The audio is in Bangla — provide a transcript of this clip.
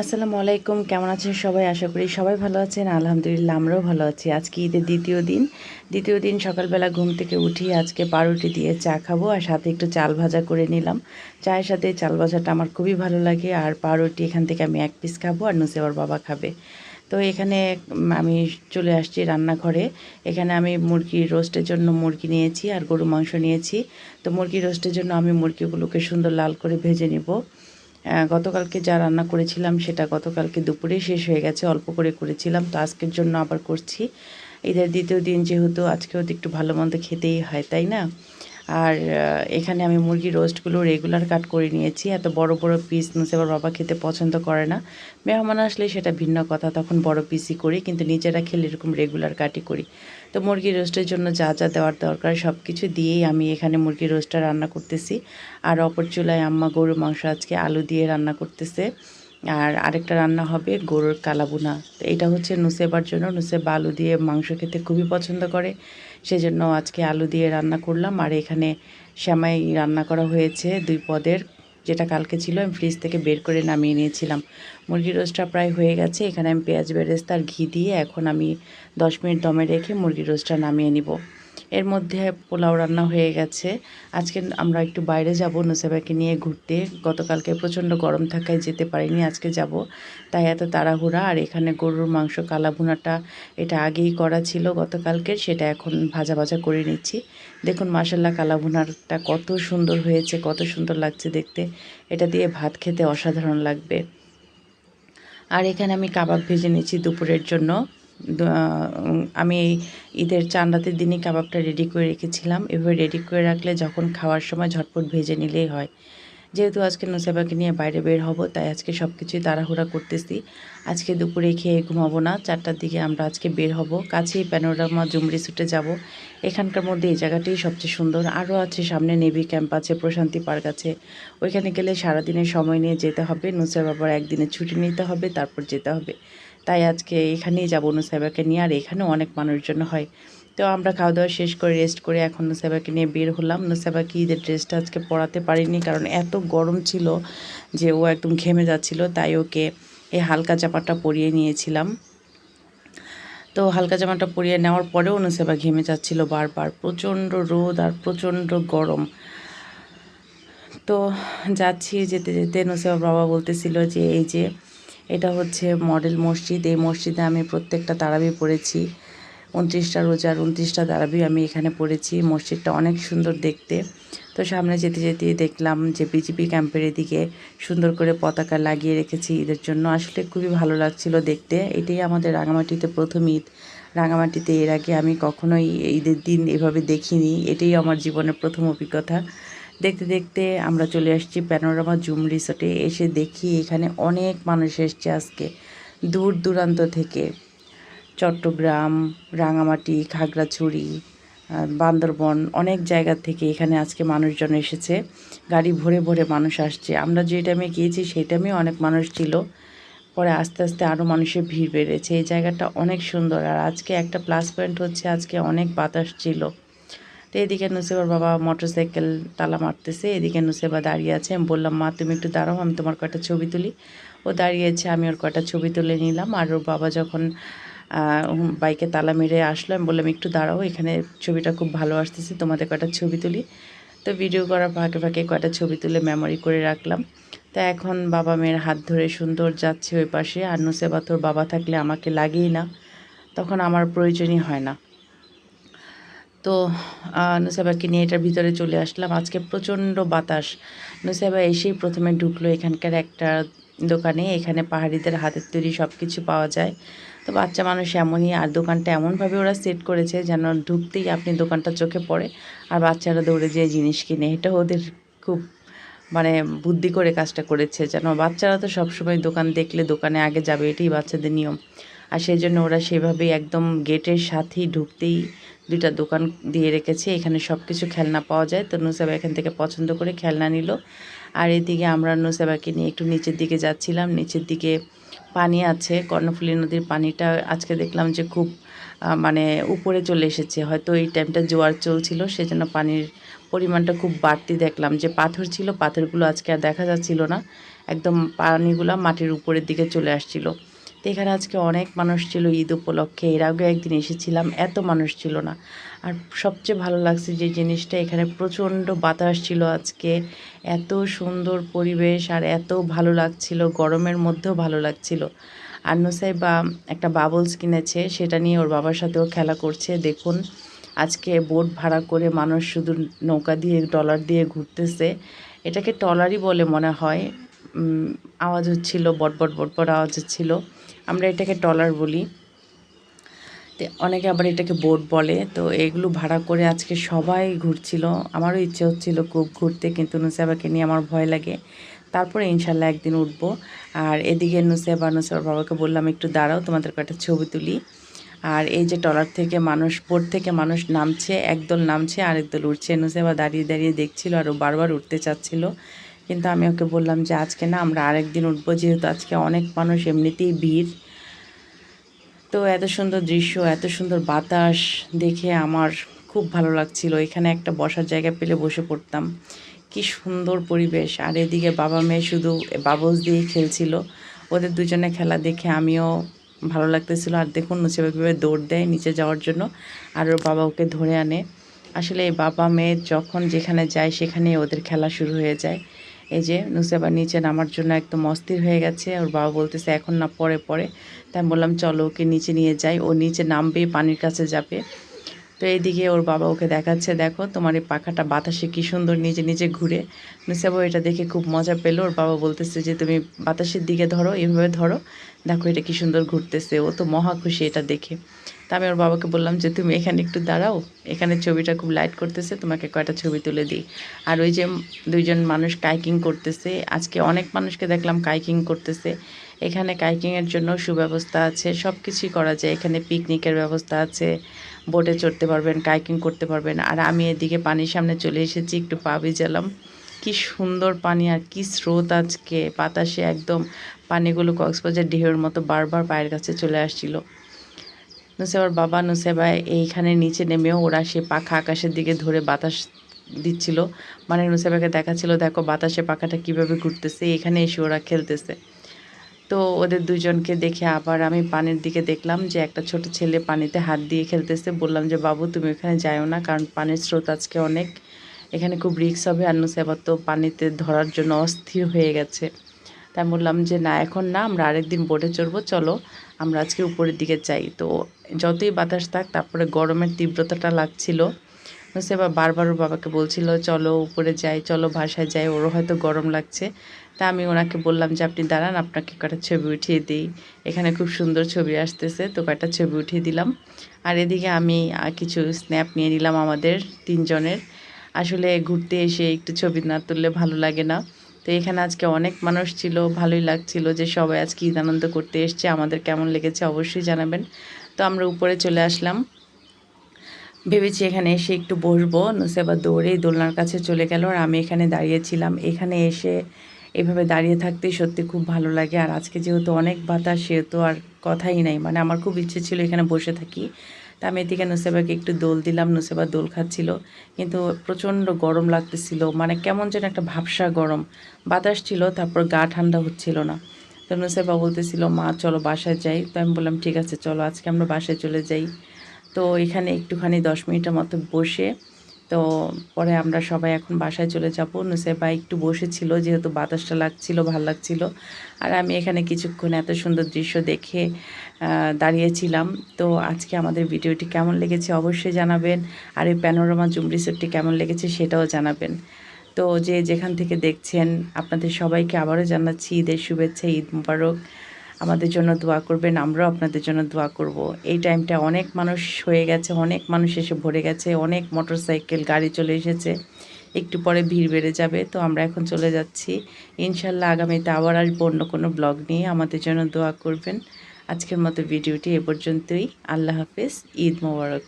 আসসালামু আলাইকুম, কেমন আছেন সবাই? আশা করি সবাই ভালো আছেন। আলহামদুলিল্লাহ, আমরাও ভালো আছি। আজকে ঈদের দ্বিতীয় দিন। দ্বিতীয় দিন সকালবেলা ঘুম থেকে উঠি, আজকে পাউরুটি দিয়ে চা খাব আর সাথে একটু চাল ভাজা করে নিলাম। চায়ের সাথে চাল ভাজাটা আমার খুবই ভালো লাগে আর পাউরুটি এখান থেকে আমি এক পিস খাব আর নুসেওয়ার বাবা খাবে। তো এখানে আমি চলে আসছি রান্নাঘরে। এখানে আমি মুরগির রোস্টের জন্য মুরগি নিয়েছি আর গরু মাংস নিয়েছি। তো মুরগি রোস্টের জন্য আমি মুরগিগুলোকে সুন্দর লাল করে ভেজে নেব। গতকালকে যা রান্না করেছিলাম সেটা গতকালকে দুপুরে শেষ হয়ে গেছে, অল্প করে করেছিলাম। তো আজকের জন্য আবার করছি। ঈদের দ্বিতীয় দিন যেহেতু আজকেও একটু ভালো মন্দ খেতেই হয়, তাই না? আর এখানে আমি মুরগির রোস্টগুলো রেগুলার কাট করে নিয়েছি। এত বড় বড় পিস নুসেবার বাবা খেতে পছন্দ করে না। মেহমান আসলে সেটা ভিন্ন কথা, তখন বড় পিসই করি, কিন্তু নিজেরা খেলে এরকম রেগুলার কাটই করি। তো মুরগির রোস্টের জন্য যা যা দেওয়ার দরকার সব কিছু দিয়েই আমি এখানে মুরগির রোস্টটা রান্না করতেছি। আর অপর চুলায় আম্মা গরুর মাংস আজকে আলু দিয়ে রান্না করতেছে। আর আরেকটা রান্না হবে গরুর কালাবুনা। এটা হচ্ছে নুসেবার জন্য। নুসেবা আলু দিয়ে মাংস খেতে খুবই পছন্দ করে। সেজন্য আজকে আলু দিয়ে রান্না করলাম। আর এখানে শ্যামাই রান্না করা হয়েছে দুই পদের। যেটা কালকে ছিল, আমি ফ্রিজ থেকে বের করে নামিয়ে নিয়েছিলাম। মুরগির রোস্টটা প্রায় হয়ে গেছে, এখানে আমি পেঁয়াজ, বেরেস্তা আর ঘি দিয়ে এখন আমি দশ মিনিট দমে রেখে মুরগির রোস্টটা নামিয়ে নিব। এর মধ্যে পোলাও রান্না হয়ে গেছে। আজকে আমরা একটু বাইরে যাব নুসেবাকে নিয়ে ঘুরতে। গতকালকে প্রচণ্ড গরম থাকায় যেতে পারিনি, আজকে যাব। তাই এত তাড়াহুড়া, আর এখানে গরুর মাংস কালা ভুনাটা এটা আগেই করা ছিল গতকালকের, সেটা এখন ভাজা ভাজা করে নিচ্ছি। দেখুন মাসাল্লাহ কালা ভুনাটা কত সুন্দর হয়েছে, কত সুন্দর লাগছে দেখতে। এটা দিয়ে ভাত খেতে অসাধারণ লাগবে। আর এখানে আমি কাবাব ভেজে নিচ্ছি দুপুরের জন্য। আমি এই ঈদের চান রাতের দিনই কাবাবটা রেডি করে রেখেছিলাম। এভাবে রেডি করে রাখলে যখন খাওয়ার সময় ঝটপট ভেজে নিলেই হয়। যেহেতু আজকে নুসেবাকে নিয়ে বাইরে বের হব, তাই আজকে সব কিছুই তাড়াহুড়া করতেছি। আজকে দুপুরে খেয়ে ঘুমাবো না, চারটার দিকে আমরা আজকে বের হব। কাছেই প্যানোরামা জুমরি সুটে যাব। এখানকার মধ্যে এই জায়গাটাই সবচেয়ে সুন্দর। আরও আছে, সামনে নেভি ক্যাম্প আছে, প্রশান্তি পার্ক আছে। ওইখানে গেলে সারাদিনের সময় নিয়ে যেতে হবে। নুসের বাবার একদিনের ছুটি নিতে হবে, তারপর যেতে হবে। তাই আজকে এখানেই যাব নুসাইবাকে নিয়ে, আর এখানেও অনেক মানুষজন হয়। তো আমরা খাওয়া দাওয়া শেষ করে রেস্ট করে এখন নুসাইবাকে নিয়ে বের হলাম। নুসাইবাকে ঈদের ড্রেসটা আজকে পরাতে পারিনি, কারণ এত গরম ছিল যে ও একদম ঘেমে যাচ্ছিল, তাই ওকে এই হালকা জামাটা পরিয়ে নিয়েছিলাম। তো হালকা জামাটা পরিয়ে নেওয়ার পরেও নুসেবা ঘেমে যাচ্ছিল বারবার। প্রচণ্ড রোদ আর প্রচণ্ড গরম। তো যাচ্ছি যেতে যেতে নুসেবা বাবা বলতেছিল যে, এই যে এটা হচ্ছে মডেল মসজিদ। এই মসজিদে আমি প্রত্যেকটা তারাবি পড়েছি। উনত্রিশটা রোজার উনত্রিশটা তারাবি আমি এখানে পড়েছি। মসজিদটা অনেক সুন্দর দেখতে। তো সামনে যেতে যেতে দেখলাম যে বিজেপি ক্যাম্পের এদিকে সুন্দর করে পতাকা লাগিয়ে রেখেছি ঈদের জন্য। আসলে খুবই ভালো লাগছিল দেখতে। এটাই আমাদের রাঙামাটিতে প্রথম ঈদ। রাঙামাটিতে এর আগে আমি কখনোই ঈদের দিন এভাবে দেখিনি। এটাই আমার জীবনের প্রথম অভিজ্ঞতা। দেখতে দেখতে আমরা চলে আসছি প্যানোরামা জুম রিসোর্টে এসে দেখি এখানে অনেক মানুষ এসছে আজকে দূর দূরান্ত থেকে। চট্টগ্রাম, রাঙামাটি, খাগড়াছড়ি বান্দরবন অনেক জায়গা থেকে এখানে আজকে মানুষজন এসেছে। গাড়ি ভরে ভরে মানুষ আসছে। আমরা যে টাইমে গিয়েছি সেই টাইমে অনেক মানুষ ছিল। পরে আস্তে আস্তে আরও মানুষের ভিড় বেড়েছে। এই জায়গাটা অনেক সুন্দর। আর আজকে একটা প্লাস পয়েন্ট হচ্ছে, আজকে অনেক বাতাস ছিল। তো এদিকে নুসেবার বাবা মোটরসাইকেল তালা মারতেছে, এদিকে নুসেবা দাঁড়িয়ে আছে। আমি বললাম, মা, তুমি একটু দাঁড়াও, আমি তোমার কয়টা ছবি তুলি। ও দাঁড়িয়েছে, আমি ওর কয়টা ছবি তুলে নিলাম। আর ওর বাবা যখন বাইকে তালা মেরে আসলো, আমি বললাম, একটু দাঁড়াও, এখানে ছবিটা খুব ভালো আসতেছে, তোমাদের কয়টা ছবি তুলি? তো ভিডিও করার ফাঁকে ফাঁকে কয়টা ছবি তুলে মেমোরি করে রাখলাম। তো এখন বাবা মেয়ের হাত ধরে সুন্দর যাচ্ছে ওই পাশে। আর নুসেবা তোর বাবা থাকলে আমাকে লাগেই না। তখন আমার প্রয়োজনই হয় না। তো নুসাইবাকে নিয়ে এটার ভিতরে চলে আসলাম। আজকে প্রচণ্ড বাতাস। নুসাইবা এসেই প্রথমে ঢুকলো এখানকার একটা দোকানে। এখানে পাহাড়িদের হাতের তৈরি সব কিছু পাওয়া যায়। তো বাচ্চা মানুষ এমনই, আর দোকানটা এমনভাবে ওরা সেট করেছে যেন ঢুকতেই আপনি দোকানটা চোখে পড়ে আর বাচ্চারা দৌড়ে যেয়ে জিনিস কিনে। এটা ওদের খুব মানে বুদ্ধি করে কাজটা করেছে যেন বাচ্চারা তো সবসময় দোকান দেখলে দোকানে আগে যাবে, এটাই বাচ্চাদের নিয়ম। আর সেই জন্য ওরা সেভাবেই একদম গেটের সাথেই ঢুকতেই দুইটা দোকান দিয়ে রেখেছে, এখানে সব কিছু খেলনা পাওয়া যায়। তো নুসাবা এখান থেকে পছন্দ করে খেলনা নিল। আর এদিকে আমরা নুসাবাকে নিয়ে একটু নিচের দিকে যাচ্ছিলাম। নিচের দিকে পানি আছে, কর্ণফুলী নদীর পানিটা আজকে দেখলাম যে খুব মানে উপরে চলে এসেছে। হয়তো এই টাইমটা জোয়ার চলছিল, সেজন্য পানির পরিমাণটা খুব বাড়তি দেখলাম যে পাথর ছিল, পাথরগুলো আজকে আর দেখা যাচ্ছিল না। একদম পানিগুলো মাটির উপরের দিকে চলে আসছিল। তো এখানে আজকে অনেক মানুষ ছিল ঈদ উপলক্ষে। এর আগেও একদিন এসেছিলাম, এত মানুষ ছিল না। আর সবচেয়ে ভালো লাগছে যে জিনিসটা, এখানে প্রচণ্ড বাতাস ছিল আজকে। এত সুন্দর পরিবেশ আর এত ভালো লাগছিল, গরমের মধ্যেও ভালো লাগছিল। আর বা একটা বাবলস কিনেছে, সেটা নিয়ে ওর বাবার সাথেও খেলা করছে। দেখুন, আজকে বোট ভাড়া করে মানুষ শুধু নৌকা দিয়ে ডলার দিয়ে ঘুরতেছে। এটাকে টলারই বলে মনে হয়। আওয়াজ হচ্ছিল, বটবট বটবট আওয়াজ হচ্ছিল। আমরা এটাকে টলার বলি। অনেকে আবার এটাকে বোট বলে। তো এগুলো ভাড়া করে আজকে সবাই ঘুরছিল। আমারও ইচ্ছে হচ্ছিল খুব ঘুরতে, কিন্তু নুসাইবাকে নিয়ে আমার ভয় লাগে। তারপরে ইনশাল্লাহ একদিন উঠবো। আর এদিকে নুসাইবা নুসাইবার বাবাকে বললাম, একটু দাঁড়াও, তোমাদের একটা ছবি তুলি। আর এই যে টলার থেকে মানুষ, বোট থেকে মানুষ নামছে, একদল নামছে আরেক দল উঠছে। নুসাইবা দাঁড়িয়ে দাঁড়িয়ে দেখছিল আর ও বারবার উঠতে চাচ্ছিল। কিন্তু আমি ওকে বললাম যে আজকে না আমরা আরেকদিন উঠবো, যেহেতু আজকে অনেক মানুষ এমনিতেই ভিড়। তো এত সুন্দর দৃশ্য, এত সুন্দর বাতাস দেখে আমার খুব ভালো লাগছিল। এখানে একটা বসার জায়গা পেলে বসে পড়তাম। কি সুন্দর পরিবেশ। আর এদিকে বাবা মেয়ে শুধু বাবলস দিয়েই খেলছিল। ওদের দুজনে খেলা দেখে আমিও ভালো লাগতেছিল। আর দেখুন নুসেবা কীভাবে দৌড় দেয় নিচে যাওয়ার জন্য। আর ওর বাবা ওকে ধরে আনে। আসলে এই বাবা মেয়ে যখন যেখানে যায় সেখানে ওদের খেলা শুরু হয়ে যায়। এই যে নুসেবা নিচে নামার জন্য একদম অস্থির হয়ে গেছে। ওর বাবা বলতেছে, এখন না, পরে পরে। তাই বললাম, চলো, ওকে নিচে নিয়ে যাই। ও নিচে নামবে, পানির কাছে যাবে। তো এইদিকে ওর বাবা ওকে দেখাচ্ছে, দেখো, তোমার এই পাখাটা বাতাসে কি সুন্দর নিজে নিজে ঘুরে। নুসেবা এটা দেখে খুব মজা পেল। ওর বাবা বলতেছে যে, তুমি বাতাসের দিকে ধরো, এভাবে ধরো। দেখো এটা কি সুন্দর ঘুরতেছে। ও তো মহা খুশি এটা দেখে। তা আমি ওর বাবাকে বললাম যে, তুমি এখানে একটু দাঁড়াও। এখানে ছবিটা খুব লাইট করতেছে, তোমাকে কয়টা ছবি তুলে দিই। আর ওই যে দুইজন মানুষ কাইকিং করতেছে, আজকে অনেক মানুষকে দেখলাম কাইকিং করতেছে। এখানে কাইকিংয়ের জন্য সুব্যবস্থা আছে সব কিছুই করা যায়। এখানে পিকনিকের ব্যবস্থা আছে বোটে চড়তে পারবেন, কাইকিং করতে পারবেন। আর আমি এদিকে পানির সামনে চলে এসেছি, একটু পা ভিজালাম। কি সুন্দর পানি আর কি স্রোত আজকে। বাতাসে একদম পানিগুলো কক্সবাজার ঢেউয়ের মতো বারবার পায়ের কাছে চলে আসছিল। নুসেবার বাবা নুসেবা এইখানে নিচে নেমেও ওরা সে পাখা আকাশের দিকে ধরে বাতাস দিচ্ছিল। মানে নুসেবাকে দেখাচ্ছিল, দেখো বাতাসে পাখাটা কীভাবে ঘুরতেছে, এখানে এসে ওরা খেলতেছে। তো ওদের দুজনকে দেখে আবার আমি পানির দিকে দেখলাম যে একটা ছোট ছেলে পানিতে হাত দিয়ে খেলতেছে। বললাম যে, বাবু, তুমি ওখানে যাও না, কারণ পানির স্রোত আজকে অনেক। এখানে খুব রিক্স হবে। আর নুসেবা তো পানিতে ধরার জন্য অস্থির হয়ে গেছে। তাই বললাম যে, না, এখন না, আমরা আরেকদিন বোটে চড়বো, চলো। আমরা আজকে উপরের দিকে যাই। তো যতই বাতাস থাক, তারপরে গরমের তীব্রতাটা লাগছিল। সেবা বারবার ওর বাবাকে বলছিল, চলো উপরে যাই, চলো ভাষায় যাই। ওরও হয়তো গরম লাগছে। তা আমি ওনাকে বললাম যে, আপনি দাঁড়ান, আপনাকে কটা ছবি উঠিয়ে দিই। এখানে খুব সুন্দর ছবি আসতেছে, তো কয়েকটা ছবি উঠিয়ে দিলাম। আর এদিকে আমি কিছু স্ন্যাপ নিয়ে নিলাম আমাদের তিনজনের। আসলে ঘুরতে এসে একটু ছবি না তুললে ভালো লাগে না। তো এখানে আজকে অনেক মানুষ ছিল, ভালোই লাগছিল যে সবাই আজকে ঈদ আনন্দ করতে এসছে, আমাদের কেমন লেগেছে অবশ্যই জানাবেন। তো আমরা উপরে চলে আসলাম। ভেবেছি এখানে এসে একটু বসবো নুসেবা দৌড়েই দোলনার কাছে চলে গেল আর আমি এখানে দাঁড়িয়েছিলাম এখানে এসে এভাবে দাঁড়িয়ে থাকতে সত্যি খুব ভালো লাগে। আর আজকে যেহেতু অনেক বাতাস, সেহেতু আর কথাই নাই মানে আমার খুব ইচ্ছে ছিল এখানে বসে থাকি। তা আমি এদিকে নুসেবাকে একটু দোল দিলাম, নুসেবা দোল খাচ্ছিল। কিন্তু প্রচণ্ড গরম লাগতেছিল মানে কেমন যেন একটা ভাবসা গরম। বাতাস ছিল, তারপর গা ঠান্ডা হচ্ছিল না। তো নুসেবা বলতেছিল, মা, চলো বাসায় যাই। তো আমি বললাম, ঠিক আছে, চলো, আজকে আমরা বাসায় চলে যাই। তো এখানে একটুখানি দশ মিনিটের মতো বসে তো পরে আমরা সবাই এখন বাসায় চলে যাব। নুসেবা একটু বসেছিল, যেহেতু বাতাসটা লাগছিল, ভালো লাগছিল। আর আমি এখানে কিছুক্ষণ এত সুন্দর দৃশ্য দেখে দাঁড়িয়েছিলাম। তো আজকে আমাদের ভিডিওটি কেমন লেগেছে অবশ্যই জানাবেন। আর এই প্যানোরামা জুম রিসোর্টটি কেমন লেগেছে সেটাও জানাবেন। তো যে যেখান থেকে দেখছেন, আপনাদের সবাইকে আবারও জানাচ্ছি ঈদের শুভেচ্ছা, ঈদ মুবারক। আমাদের জন্য দোয়া করবেন, আমরাও আপনাদের জন্য দোয়া করব। এই টাইমটা অনেক মানুষ হয়ে গেছে, অনেক মানুষ এসে ভরে গেছে, অনেক মোটর সাইকেল গাড়ি চলে এসেছে। একটু পরে ভিড় বেড়ে যাবে, তো আমরা এখন চলে যাচ্ছি। ইনশাল্লাহ আগামীতে আবার আসব অন্য কোনো ব্লগ নিয়ে। আমাদের জন্য দোয়া করবেন। আজকের মতো ভিডিওটি এ পর্যন্তই। আল্লাহ হাফিজ। ঈদ মোবারক।